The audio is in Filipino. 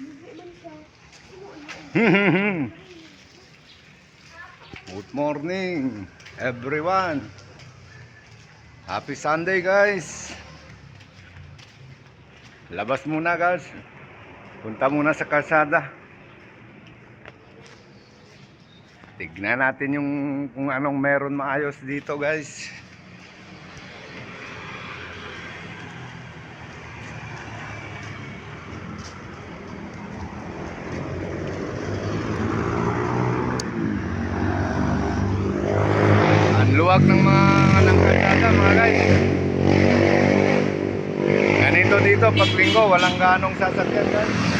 Good morning, everyone. Happy Sunday, guys. Labas muna, guys. Punta muna sa kalsada. Tignan natin yung kung anong meron maayos dito, guys. Luwag ng mga ng kalsada, mga guys. Ganito dito, pag linggo, walang ganong sasakyan, guys.